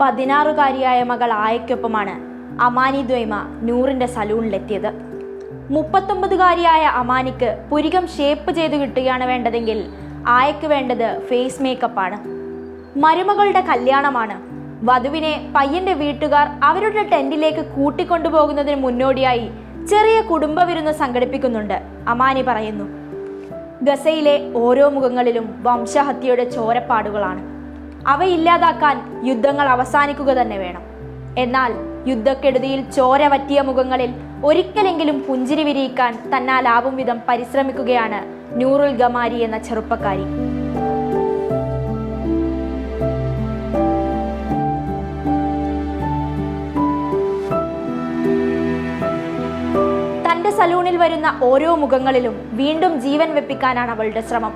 പതിനാറുകാരിയായ മകൾ ആയയ്ക്കൊപ്പമാണ് അമാനി ദ്വൈമ നൂറിന്റെ സലൂണിലെത്തിയത്. മുപ്പത്തൊമ്പതുകാരിയായ അമാനിക്ക് പുരികം ഷേപ്പ് ചെയ്ത് കിട്ടുകയാണ് വേണ്ടതെങ്കിൽ ആയക്ക് വേണ്ടത് ഫേസ് മേക്കപ്പാണ്. മരുമകളുടെ കല്യാണമാണ്. വധുവിനെ പയ്യന്റെ വീട്ടുകാർ അവരുടെ ടെന്റിലേക്ക് കൂട്ടിക്കൊണ്ടുപോകുന്നതിന് മുന്നോടിയായി ചെറിയ കുടുംബ വിരുന്ന് സംഘടിപ്പിക്കുന്നുണ്ട് അമാനി പറയുന്നു. ഗസയിലെ ഓരോ മുഖങ്ങളിലും വംശഹത്യയുടെ ചോരപ്പാടുകളാണ്. അവ ഇല്ലാതാക്കാൻ യുദ്ധങ്ങൾ അവസാനിക്കുക തന്നെ വേണം. എന്നാൽ യുദ്ധക്കെടുതിയിൽ ചോര വറ്റിയ മുഖങ്ങളിൽ ഒരിക്കലെങ്കിലും പുഞ്ചിരി വിരിയിക്കാൻ തന്നാലാവും വിധം പരിശ്രമിക്കുകയാണ് നൂറുൽ ഗമാരി എന്ന ചെറുപ്പക്കാരി. തന്റെ സലൂണിൽ വരുന്ന ഓരോ മുഖങ്ങളിലും വീണ്ടും ജീവൻ വെപ്പിക്കാനാണ് അവളുടെ ശ്രമം.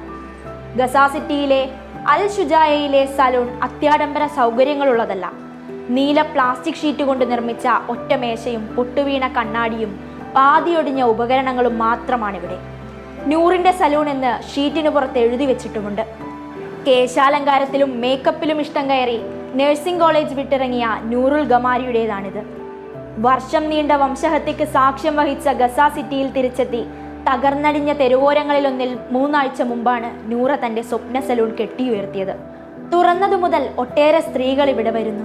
ഗസാ സിറ്റിയിലെ അൽ ഷുജായയിലെ സലൂൺ അത്യാഡംബര സൗകര്യങ്ങളുള്ളതല്ല. നീല പ്ലാസ്റ്റിക് ഷീറ്റ് കൊണ്ട് നിർമ്മിച്ച ഒറ്റമേശയും പൊട്ടുവീണ കണ്ണാടിയും പാതിയൊടിഞ്ഞ ഉപകരണങ്ങളും മാത്രമാണിവിടെ. നൂറിന്റെ സലൂൺ എന്ന് ഷീറ്റിന് പുറത്ത് എഴുതി വെച്ചിട്ടുമുണ്ട്. കേശാലങ്കാരത്തിലും മേക്കപ്പിലും ഇഷ്ടം കയറി നഴ്സിംഗ് കോളേജ് വിട്ടിറങ്ങിയ നൂറുൽ ഗമാരിയുടേതാണിത്. വർഷം നീണ്ട വംശഹത്യക്ക് സാക്ഷ്യം വഹിച്ച ഗസ സിറ്റിയിൽ തിരിച്ചെത്തി തകർന്നടിഞ്ഞ തെരുവോരങ്ങളിലൊന്നിൽ മൂന്നാഴ്ച മുമ്പാണ് നൂറ തന്റെ സ്വപ്ന സലൂൺ കെട്ടിയുയർത്തിയത്. തുറന്നതു മുതൽ ഒട്ടേറെ സ്ത്രീകൾ ഇവിടെ വരുന്നു.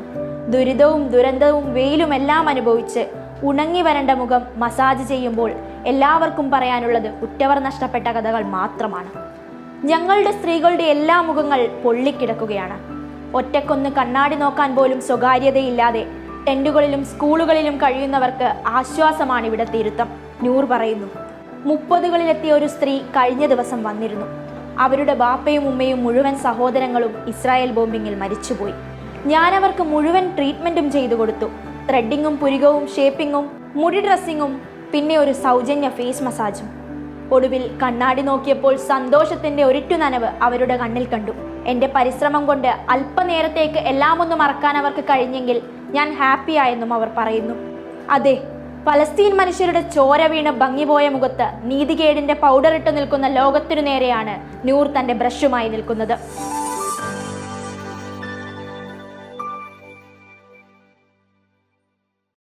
ദുരിതവും ദുരന്തവും വെയിലും എല്ലാം അനുഭവിച്ച് ഉണങ്ങി വരണ്ട മുഖം മസാജ് ചെയ്യുമ്പോൾ എല്ലാവർക്കും പറയാനുള്ളത് ഉറ്റവർ നഷ്ടപ്പെട്ട കഥകൾ മാത്രമാണ്. ഞങ്ങളുടെ സ്ത്രീകളുടെ എല്ലാ മുഖങ്ങൾ പൊള്ളിക്കിടക്കുകയാണ്. ഒറ്റക്കൊന്ന് കണ്ണാടി നോക്കാൻ പോലും സ്വകാര്യതയില്ലാതെ ടെന്റുകളിലും സ്കൂളുകളിലും കഴിയുന്നവർക്ക് ആശ്വാസമാണ് ഇവിടെ തിരുത്തം. നൂർ പറയുന്നു മുപ്പതുകളിലെത്തിയ ഒരു സ്ത്രീ കഴിഞ്ഞ ദിവസം വന്നിരുന്നു. അവരുടെ ബാപ്പയും ഉമ്മയും മുഴുവൻ സഹോദരങ്ങളും ഇസ്രായേൽ ബോംബിങ്ങിൽ മരിച്ചുപോയി. ഞാനവർക്ക് മുഴുവൻ ട്രീറ്റ്മെന്റും ചെയ്തു കൊടുത്തു. ത്രെഡിങ്ങും പുരികവും ഷേപ്പിങ്ങും മുടി ഡ്രസ്സിങ്ങും പിന്നെ ഒരു സൗജന്യ ഫേസ് മസാജും. ഒടുവിൽ കണ്ണാടി നോക്കിയപ്പോൾ സന്തോഷത്തിന്റെ ഒരിറ്റു നനവ് അവരുടെ കണ്ണിൽ കണ്ടു. എന്റെ പരിശ്രമം കൊണ്ട് അല്പനേരത്തേക്ക് എല്ലാമൊന്നും മറക്കാൻ അവർക്ക് കഴിഞ്ഞെങ്കിൽ ഞാൻ ഹാപ്പിയായെന്നും അവർ പറയുന്നു. അതെ പലസ്തീൻ മനുഷ്യരുടെ ചോര വീണ് ഭംഗിപോയ മുഖത്ത് നീതികേടിന്റെ പൗഡർ ഇട്ട് നിൽക്കുന്ന ലോകത്തിനു നേരെയാണ് നൂർ തന്റെ ബ്രഷുമായി നിൽക്കുന്നത്.